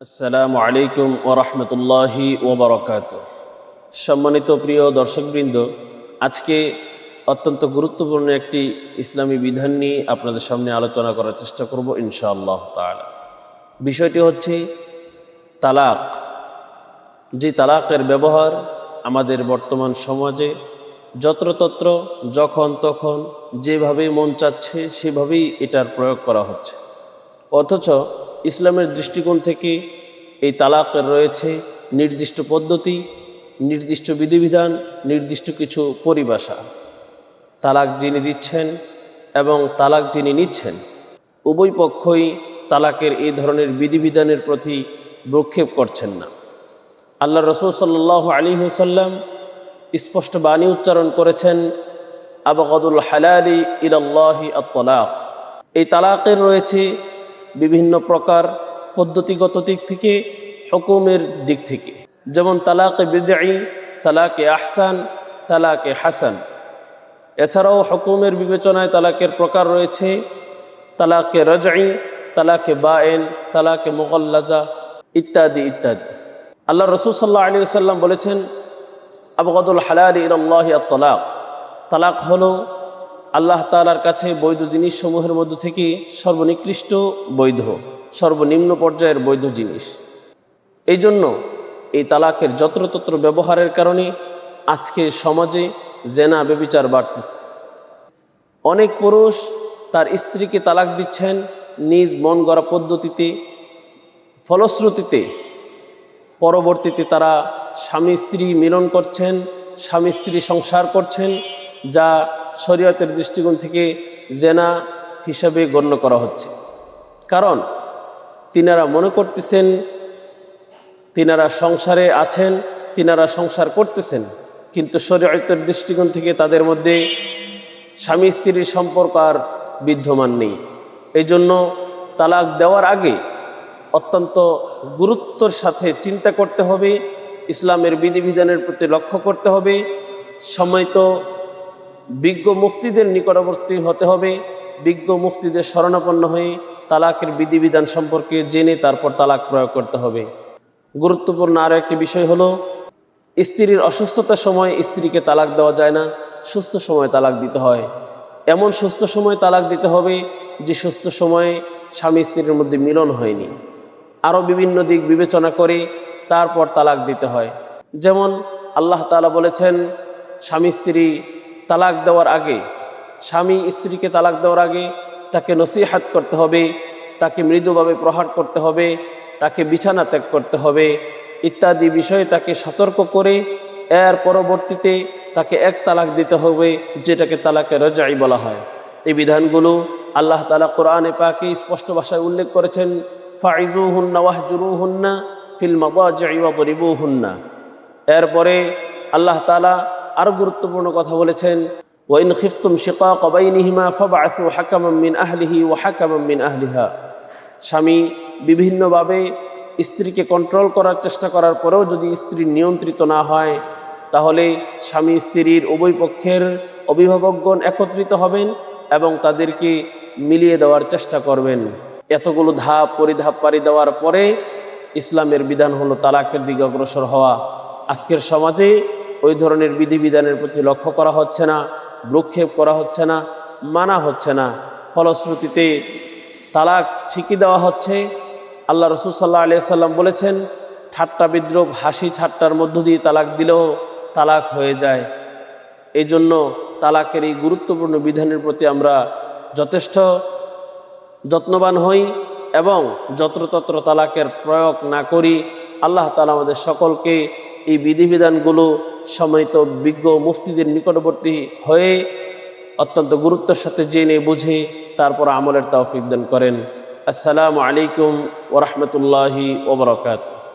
আসসালামু আলাইকুম ওরহমতুল্লাহি ওবরকাত সম্মানিত প্রিয় দর্শকবৃন্দ, আজকে অত্যন্ত গুরুত্বপূর্ণ একটি ইসলামী বিধান নিয়ে আপনাদের সামনে আলোচনা করার চেষ্টা করব ইনশাআল্লাহ তাআলা। বিষয়টি হচ্ছে তালাক। যে তালাকের ব্যবহার আমাদের বর্তমান সমাজে যত্রতত্র যখন তখন যেভাবে মন চাচ্ছে সেভাবেই এটার প্রয়োগ করা হচ্ছে। অথচ ইসলামের দৃষ্টিকোণ থেকে এই তালাকের রয়েছে নির্দিষ্ট পদ্ধতি, নির্দিষ্ট বিধিবিধান, নির্দিষ্ট কিছু পরিভাষা। তালাক যিনি দিচ্ছেন এবং তালাক যিনি নিচ্ছেন, উভয় পক্ষই তালাকের এই ধরনের বিধিবিধানের প্রতি ভ্রক্ষেপ করছেন না। আল্লাহ রসুল সাল্লাহ আলী হুসাল্লাম স্পষ্ট বাণী উচ্চারণ করেছেন, আবগদুল হালালি ইলাল্লাহি আত্তলাক। এই তালাকের রয়েছে বিভিন্ন প্রকার পদ্ধতিগত দিক থেকে, হকুমের দিক থেকে। যেমন তালাকে বিদায়ী তালাকে আহসান তালাকে হাসান। এছাড়াও হকুমের বিবেচনায় তালাকের প্রকার রয়েছে। তালাকে রজাই তালাকে বায়েন তালাকে মোগল্লাজা ইত্যাদি ইত্যাদি। আল্লাহ রসুল সাল্লাহ আলী সাল্লাম বলেছেন, আবগদুল হালালি ইল্লাহ তালাক তালাক হলো আল্লাহ তালার কাছে বৈধ জিনিসসমূহের মধ্য থেকে সর্বনিকৃষ্ট বৈধ, সর্বনিম্ন পর্যায়ের বৈধ জিনিস। এই জন্য এই তালাকের যত্রতত্র ব্যবহারের কারণে আজকে সমাজে জেনা বেবিচার বাড়তেছে। অনেক পুরুষ তার স্ত্রীকে তালাক দিচ্ছেন নিজ মন গড়া পদ্ধতিতে, ফলশ্রুতিতে। পরবর্তীতে তারা স্বামী স্ত্রী মিলন করছেন স্বামী স্ত্রী সংসার করছেন যা শরীয়তের দৃষ্টিকোণ থেকে জেনা হিসাবে গণ্য করা হচ্ছে। কারণ তিনারা মনে করতেছেন, তিনারা সংসারে আছেন, তিনারা সংসার করতেছেন, কিন্তু শরীয়তের দৃষ্টিকোণ থেকে তাদের মধ্যে স্বামী স্ত্রীর সম্পর্ক আর বিদ্যমান নেই। এই জন্য তালাক দেওয়ার আগে অত্যন্ত গুরুত্বর সাথে চিন্তা করতে হবে, ইসলামের বিধিবিধানের প্রতি লক্ষ্য করতে হবে। সময়ত বিজ্ঞ মুফতিদের নিকটবর্তী হতে হবে। বিজ্ঞ মুফতিদের শরণাপন্ন হয়ে তালাকের বিধিবিধান সম্পর্কে জেনে তারপর তালাক প্রয়োগ করতে হবে। গুরুত্বপূর্ণ আরও একটি বিষয় হলো, স্ত্রীর অসুস্থতার সময় স্ত্রীকে তালাক দেওয়া যায় না, সুস্থ সময় তালাক দিতে হয়। এমন সুস্থ সময় তালাক দিতে হবে যে সুস্থ সময়ে স্বামী স্ত্রীর মধ্যে মিলন হয়নি। আরও বিভিন্ন দিক বিবেচনা করে তারপর তালাক দিতে হয়। যেমন আল্লাহ তালা বলেছেন, স্বামী স্ত্রী তালাক দেওয়ার আগে, স্বামী স্ত্রীকে তালাক দেওয়ার আগে তাকে নসিহাত করতে হবে, তাকে মৃদুভাবে প্রহার করতে হবে, তাকে বিছানা ত্যাগ করতে হবে, ইত্যাদি বিষয়ে তাকে সতর্ক করে এর পরবর্তীতে তাকে এক তালাক দিতে হবে, যেটাকে তালাকে রজাই বলা হয়। এই বিধানগুলো আল্লাহ তালা কোরআনে পাকে স্পষ্ট ভাষায় উল্লেখ করেছেন ফাইজু হুন্না ওয়াহজুরু হুন্না ফিল মাবু হুন্না এরপরে আল্লাহ তালা আরও গুরুত্বপূর্ণ কথা বলেছেন, ওয়াইন খিফতুম শিকা কবাইনিহিমা ফাবাসু হাকামাম মিন আহলিহি ও হাকামাম মিন আহলিহা। স্বামী বিভিন্নভাবে স্ত্রীকে কন্ট্রোল করার চেষ্টা করার পরেও যদি স্ত্রী নিয়ন্ত্রিত না হয়, তাহলে স্বামী স্ত্রীর উভয় পক্ষের অভিভাবকগণ একত্রিত হবেন এবং তাদেরকে মিলিয়ে দেওয়ার চেষ্টা করবেন। এতগুলো ধাপ, পরিধাপ পারি দেওয়ার পরে ইসলামের বিধান হলো তালাকের দিকে অগ্রসর হওয়া। আজকের সমাজে ওই ধরনের বিধিবিধানের প্রতি লক্ষ্য করা হচ্ছে না, ভ্রুক্ষেপ করা হচ্ছে না, মানা হচ্ছে না। ফলশ্রুতিতে তালাক ঠিকই দেওয়া হচ্ছে। আল্লাহ রসুল সাল্লাহ আলিয়া সাল্লাম বলেছেন, ঠাট্টা বিদ্রোপ হাসি ঠাট্টার মধ্য দিয়ে তালাক দিলেও তালাক হয়ে যায়। এই জন্য তালাকের এই গুরুত্বপূর্ণ বিধানের প্রতি আমরা যথেষ্ট যত্নবান হই এবং যত্রতত্র তালাকের প্রয়োগ না করি, আল্লাহ তালা আমাদের সকলকে এই বিধিবিধানগুলো সময়ত বিজ্ঞ মুফতিদের নিকটবর্তী হয়ে অত্যন্ত গুরুত্বের সাথে জেনে বুঝে তারপর আমলের তাওফিক দান করেন। আসসালামু আলাইকুম ওরহমতুল্লাহি ওবরাকাতু